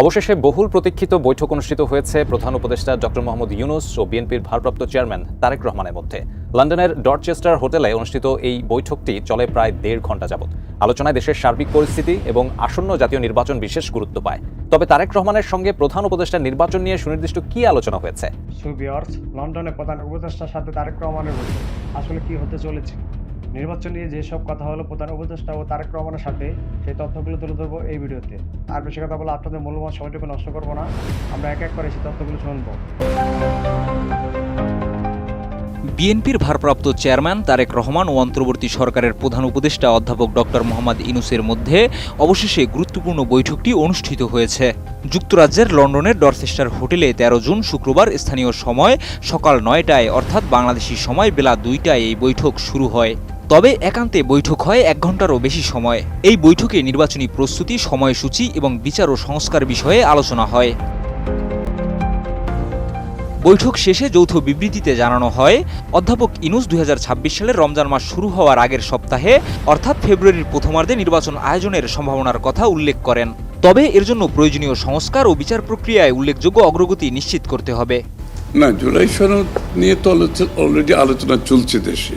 অবশেষে বহুল প্রতীক্ষিত বৈঠক অনুষ্ঠিত হয়েছে প্রধান উপদেষ্টা ডক্টর মোহাম্মদ ইউনুস ও বিএনপির ভারপ্রাপ্ত চেয়ারম্যান তারেক রহমানের মধ্যে। লন্ডনের ডরচেস্টার হোটেলে অনুষ্ঠিত এই বৈঠকটি চলে প্রায় দেড় ঘণ্টা যাবত আলোচনায় দেশের সার্বিক পরিস্থিতি এবং আসন্ন জাতীয় নির্বাচন বিশেষ গুরুত্ব পায়। তবে তারেক রহমানের সঙ্গে প্রধান উপদেষ্টার নির্বাচন নিয়ে সুনির্দিষ্ট কি আলোচনা হয়েছে? প্রধান উপদেষ্টার সাথে তারেক রহমানের আসলে কি হতে চলেছে? নির্বাচন নিয়ে যেসব কথা হলো প্রধান উপদেষ্টা ও তারেক রহমানের সাথে, সেই তথ্যগুলো তুলে ধরবো এই ভিডিওতে। আর বেশি কথা বলে আপনাদের মূল্যবান সময়টুকু নষ্ট করব না। আমরা এক এক করে সেই তথ্যগুলো শুনব। বিএনপির ভারপ্রাপ্ত চেয়ারম্যান তারেক রহমান ও অন্তর্বর্তী সরকারের প্রধান উপদেষ্টা অধ্যাপক ডক্টর মোহাম্মদ ইনুসের মধ্যে অবশেষে গুরুত্বপূর্ণ বৈঠকটি অনুষ্ঠিত হয়েছে। যুক্তরাজ্যের লন্ডনের ডরচেস্টার হোটেলে তেরো জুন শুক্রবার স্থানীয় সময় সকাল নয়টায়, অর্থাৎ বাংলাদেশি সময় বেলা দুইটায় এই বৈঠক শুরু হয়। তবে একান্তে বৈঠক হয় এক ঘন্টারও বেশি সময়। এই বৈঠকে নির্বাচনী প্রস্তুতি, সময়সূচি এবং বিচার ও সংস্কার বিষয়ে আলোচনা হয়। বৈঠক শেষে যৌথ বিবৃতিতে জানানো হয়, অধ্যাপক ইনুস দুই সালের রমজান মাস শুরু হওয়ার আগের সপ্তাহে, অর্থাৎ ফেব্রুয়ারির প্রথমার্ধে নির্বাচন আয়োজনের সম্ভাবনার কথা উল্লেখ করেন। তবে এর জন্য প্রয়োজনীয় সংস্কার ও বিচার প্রক্রিয়ায় উল্লেখযোগ্য অগ্রগতি নিশ্চিত করতে হবে। না, জুলাই সনদ নিয়ে তো অলরেডি আলোচনা চলছে দেশে।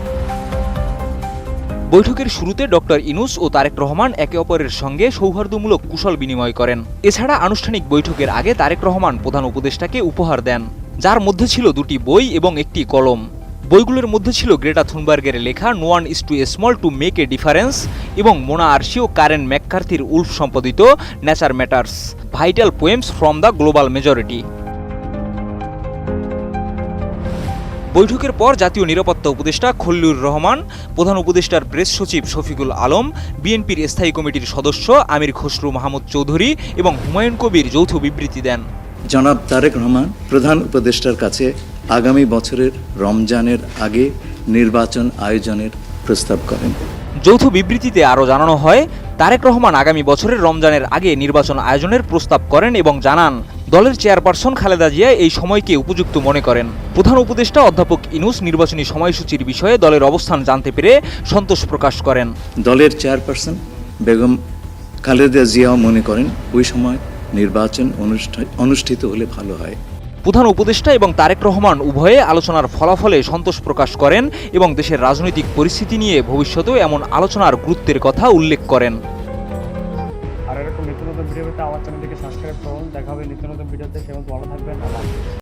বৈঠকের শুরুতে ডক্টর ইনুস ও তারেক রহমান একে অপরের সঙ্গে সৌহার্দ্যমূলক কুশল বিনিময় করেন। এছাড়া আনুষ্ঠানিক বৈঠকের আগে তারেক রহমান প্রধান উপদেষ্টাকে উপহার দেন। যার মধ্যে ছিল দুটি বই এবং একটি কলম। বইগুলোর মধ্যে ছিল গ্রেটা থুনবার্গের লেখা no one is too small to make a difference এবং মোনা আরশি ও কারেন ম্যাককার্থির উল্ফ সম্পাদিত nature matters, vital poems from the global majority. বৈঠকের পর জাতীয় নিরাপত্তা উপদেষ্টা খল্লুর রহমান প্রধান উপদেষ্টার প্রেস সচিব শফিকুল আলম বিএনপির স্থায়ী কমিটির সদস্য আমির খসরু মাহমুদ চৌধুরী এবং হুমায়ুন কবির যৌথ বিবৃতি দেন। জনাব তারেক রহমান প্রধান উপদেষ্টার কাছে আগামী বছরের রমজানের আগে নির্বাচন আয়োজনের প্রস্তাব করেন। যৌথ বিবৃতিতে আরও জানানো হয় তারেক রহমান আগামী বছরের রমজানের আগে নির্বাচন আয়োজনের প্রস্তাব করেন এবং জানান দলের চেয়ারপারসন খালেদা জিয়া এই সময়কে উপযুক্ত মনে করেন। প্রধান উপদেষ্টা অধ্যাপক ইনুস নির্বাচনী সময়সূচির বিষয়ে দলের অবস্থান জানতে পেরে সন্তোষ প্রকাশ করেন। দলের চেয়ারপারসন বেগম খালেদা জিয়াও মনে করেন ওই সময় নির্বাচন অনুষ্ঠা- অনুষ্ঠিত হলে ভালো হয়। প্রধান উপদেষ্টা এবং তারেক রহমান উভয়ে আলোচনার ফলাফলে সন্তোষ প্রকাশ করেন এবং দেশের রাজনৈতিক পরিস্থিতি নিয়ে ভবিষ্যতেও এমন আলোচনার গুরুত্বের কথা উল্লেখ করেন। এরকম নিত্য নতুন ভিডিও পেতে আমার চ্যানেলটিকে সাবস্ক্রাইব করুন দেখা হবে নিত্য নতুন ভিডিওতে সেভাবে ভালো থাকবেন আল্লাহ।